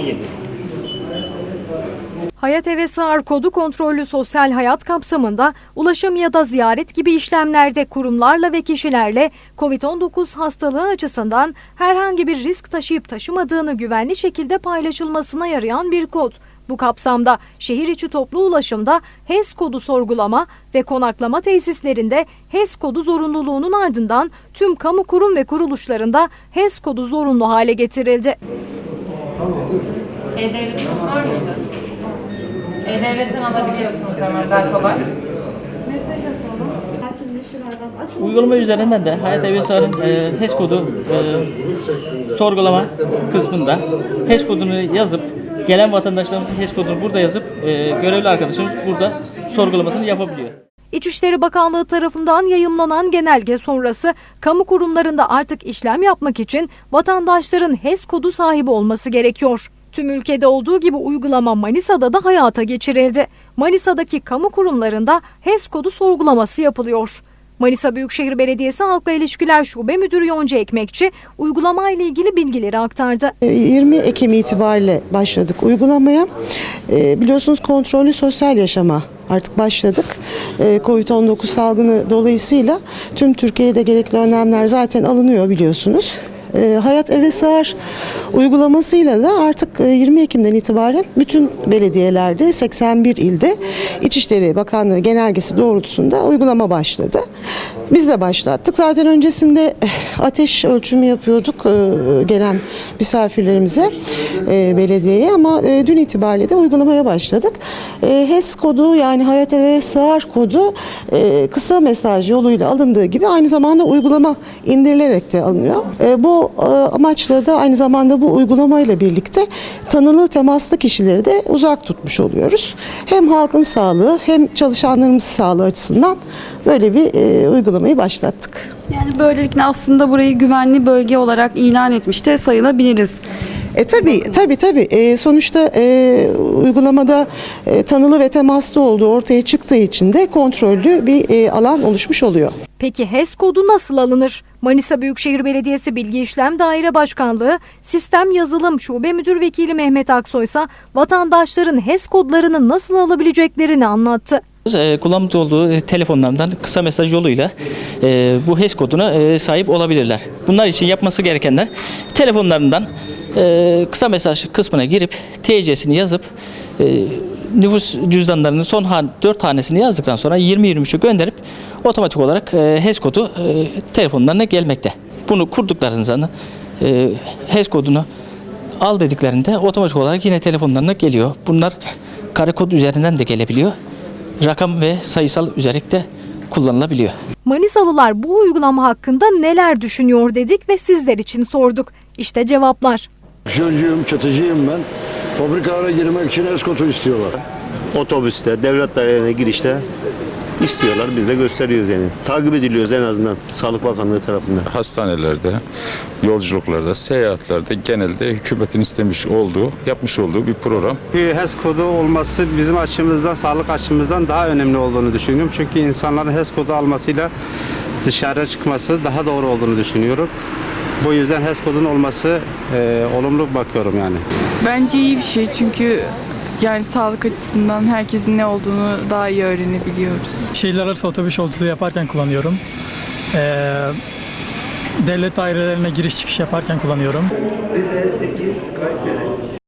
17. Hayat Eve Sığar kodu kontrollü sosyal hayat kapsamında ulaşım ya da ziyaret gibi işlemlerde kurumlarla ve kişilerle COVID-19 hastalığı açısından herhangi bir risk taşıyıp taşımadığını güvenli şekilde paylaşılmasına yarayan bir kod. Bu kapsamda şehir içi toplu ulaşımda HES kodu sorgulama ve konaklama tesislerinde HES kodu zorunluluğunun ardından tüm kamu kurum ve kuruluşlarında HES kodu zorunlu hale getirildi. E-Devlet'iniz var mıydı? E-Devlet'ten alabiliyorsunuz hemen daha kolay. Uygulama üzerinden de Hayat Evi Sağ'ın e, HES kodu e, sorgulama kısmında HES kodunu yazıp gelen vatandaşlarımızın HES kodunu burada yazıp e, görevli arkadaşımız burada sorgulamasını yapabiliyor. İçişleri Bakanlığı tarafından yayımlanan genelge sonrası kamu kurumlarında artık işlem yapmak için vatandaşların HES kodu sahibi olması gerekiyor. Tüm ülkede olduğu gibi uygulama Manisa'da da hayata geçirildi. Manisa'daki kamu kurumlarında HES kodu sorgulaması yapılıyor. Manisa Büyükşehir Belediyesi Halkla İlişkiler Şube Müdürü Yonca Ekmekçi uygulamayla ilgili bilgileri aktardı. 20 Ekim itibariyle başladık uygulamaya. Ee, Biliyorsunuz kontrollü sosyal yaşama artık başladık. Ee, Covid-19 salgını dolayısıyla tüm Türkiye'de gerekli önlemler zaten alınıyor biliyorsunuz. Ee, Hayat Eve Sığar uygulamasıyla da artık e, 20 Ekim'den itibaren bütün belediyelerde 81 ilde İçişleri Bakanlığı genelgesi doğrultusunda uygulama başladı. Biz de başlattık. Zaten öncesinde eh, ateş ölçümü yapıyorduk e, gelen misafirlerimize e, belediyeye ama dün itibariyle de uygulamaya başladık. HES kodu yani Hayat Eve Sığar kodu kısa mesaj yoluyla alındığı gibi aynı zamanda uygulama indirilerek de alınıyor. Bu amaçla da aynı zamanda bu uygulamayla birlikte tanılı temaslı kişileri de uzak tutmuş oluyoruz. Hem halkın sağlığı hem çalışanlarımız sağlığı açısından böyle bir e, uygulamayı başlattık. Yani böylelikle aslında burayı güvenli bölge olarak ilan etmiş de sayılabiliriz. E tabi tabi tabi e, sonuçta e, uygulamada e, tanılı ve temaslı olduğu ortaya çıktığı için de kontrollü bir e, alan oluşmuş oluyor. Peki HES kodu nasıl alınır? Manisa Büyükşehir Belediyesi Bilgi İşlem Daire Başkanlığı Sistem Yazılım Şube Müdür Vekili Mehmet Aksoy ise vatandaşların HES kodlarını nasıl alabileceklerini anlattı. E, kullanmış olduğu e, telefonlarından kısa mesaj yoluyla e, bu HES koduna sahip olabilirler. Bunlar için yapması gerekenler telefonlarından kısa mesaj kısmına girip TC'sini yazıp nüfus cüzdanlarının son han, 4 tanesini yazdıktan sonra 20-23'ü gönderip otomatik olarak HES kodu telefonlarına gelmekte. Bunu kurduklarında e, HES kodunu al dediklerinde otomatik olarak yine telefonlarına geliyor. Bunlar kare kod üzerinden de gelebiliyor. Rakam ve sayısal üzerinde de kullanılabiliyor. Manisalılar bu uygulama hakkında neler düşünüyor dedik ve sizler için sorduk. İşte cevaplar. Şoförcüyüm, çatıcıyım ben. Fabrikalara girmek için eskotu istiyorlar. otobüste, devlet dairelerine girişte istiyorlar. Biz de gösteriyoruz yani. Takip ediliyoruz en azından Sağlık Bakanlığı tarafından. hastanelerde, yolculuklarda, seyahatlerde genelde hükümetin istemiş olduğu, yapmış olduğu bir program. Bir HES kodu olması bizim açımızdan, sağlık açımızdan daha önemli olduğunu düşünüyorum. Çünkü insanların HES kodu almasıyla dışarı çıkması daha doğru olduğunu düşünüyorum. Bu yüzden HES kodunun olması e, olumlu bakıyorum yani. Bence iyi bir şey çünkü yani sağlık açısından herkesin ne olduğunu daha iyi öğrenebiliyoruz. Şehirler arası otobüs yolculuğu yaparken kullanıyorum. Ee, devlet dairelerine giriş çıkış yaparken kullanıyorum. Rize 8 Kayseri